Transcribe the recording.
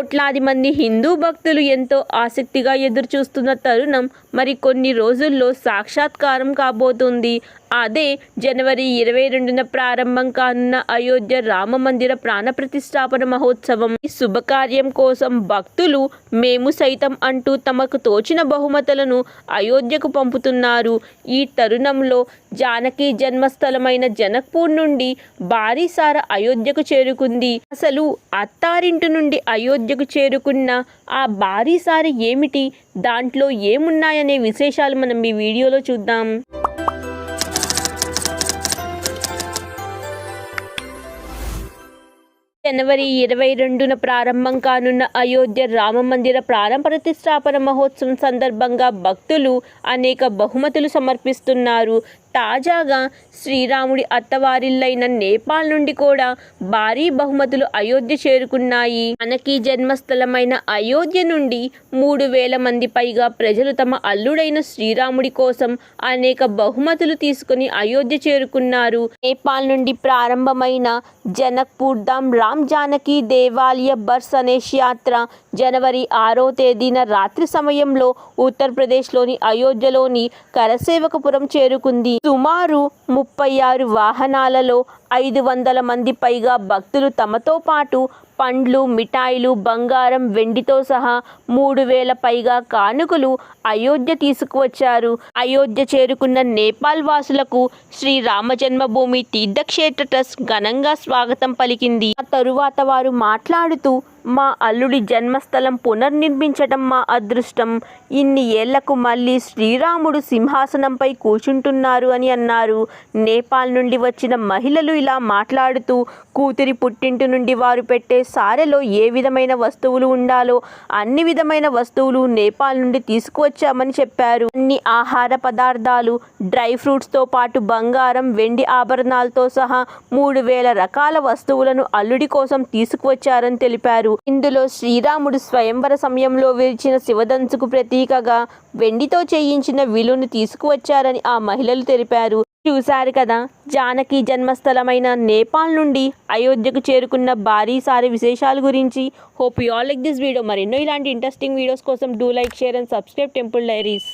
కోట్లాది మంది హిందూ భక్తులు ఎంతో ఆసక్తిగా ఎదురుచూస్తున్న తరుణం మరి కొన్ని రోజుల్లో సాక్షాత్కారం కాబోతుంది. అదే జనవరి ఇరవై రెండున ప్రారంభం కానున్న అయోధ్య రామ మందిర ప్రాణ ప్రతిష్టాపన మహోత్సవం. ఈ శుభకార్యం కోసం భక్తులు మేము సైతం అంటూ తమకు తోచిన బహుమతులను అయోధ్యకు పంపుతున్నారు. ఈ తరుణంలో జానకి జన్మస్థలమైన జనక్పూర్ నుండి భారీ సార అయోధ్యకు చేరుకుంది. అసలు అత్తారింటి నుండి అయోధ్యకు చేరుకున్న ఆ భారీ సార ఏమిటి? దాంట్లో ఏమున్నాయనే విశేషాలు మనం ఈ వీడియోలో చూద్దాం. జనవరి ఇరవై రెండున ప్రారంభం కానున్న అయోధ్య రామ మందిర ప్రారంభ ప్రతిష్టాపన మహోత్సవం సందర్భంగా భక్తులు అనేక బహుమతులు సమర్పిస్తున్నారు. తాజాగా శ్రీరాముడి అత్తవారిల్లైన నేపాల్ నుండి కూడా భారీ బహుమతులు అయోధ్య చేరుకున్నాయి. మనకి జన్మస్థలమైన అయోధ్య నుండి మూడు వేల మంది పైగా ప్రజలు తమ అల్లుడైన శ్రీరాముడి కోసం అనేక బహుమతులు తీసుకుని అయోధ్య చేరుకున్నారు. నేపాల్ నుండి ప్రారంభమైన జనక్పూర్ ధామ్ రామ్ జానకి దేవాలయ బర్స్ అనేష్ యాత్ర జనవరి ఆరో తేదీన రాత్రి సమయంలో ఉత్తరప్రదేశ్లోని అయోధ్యలోని కరసేవకపురం చేరుకుంది. సుమారు ముప్పై ఆరు వాహనాలలో ఐదు వందల మంది పైగా భక్తులు తమతో పాటు పండ్లు మిఠాయిలు బంగారం వెండితో సహా మూడు వేల పైగా కానుకలు అయోధ్య తీసుకువచ్చారు. అయోధ్య చేరుకున్న నేపాల్ వాసులకు శ్రీ రామజన్మభూమి తీర్థక్షేత్ర ట్రస్ట్ ఘనంగా స్వాగతం పలికింది. ఆ తరువాత వారు మాట్లాడుతూ మా అల్లుడి జన్మస్థలం పునర్నిర్మించటం మా అదృష్టం. ఇన్ని ఏళ్ళకు మళ్ళీ శ్రీరాముడు సింహాసనంపై కూర్చుంటున్నారు అని అన్నారు. నేపాల్ నుండి వచ్చిన మహిళలు ఇలా మాట్లాడుతూ కూతురి పుట్టింటి నుండి వారు పెట్టే సారెలో ఏ విధమైన వస్తువులు ఉండాలో అన్ని విధమైన వస్తువులు నేపాల్ నుండి తీసుకువచ్చామని చెప్పారు. అన్ని ఆహార పదార్థాలు డ్రై ఫ్రూట్స్తో పాటు బంగారం వెండి ఆభరణాలతో సహా మూడు వేల రకాల వస్తువులను అల్లుడి కోసం తీసుకువచ్చారని తెలిపారు. ఇందులో శ్రీరాముడు స్వయంవర సమయంలో విరిచిన శివదంచుకు ప్రతీకగా వెండితో చేయించిన విలును తీసుకువచ్చారని ఆ మహిళలు తెలిపారు. చూశారు కదా. జానకి జన్మస్థలమైన నేపాల్ నుండి అయోధ్యకు చేరుకున్న భారీ సారి విశేషాల గురించి. Hope you all like this video మరెన్నో ఇలాంటి ఇంట్రెస్టింగ్ వీడియోస్ కోసం do like share and subscribe temple diaries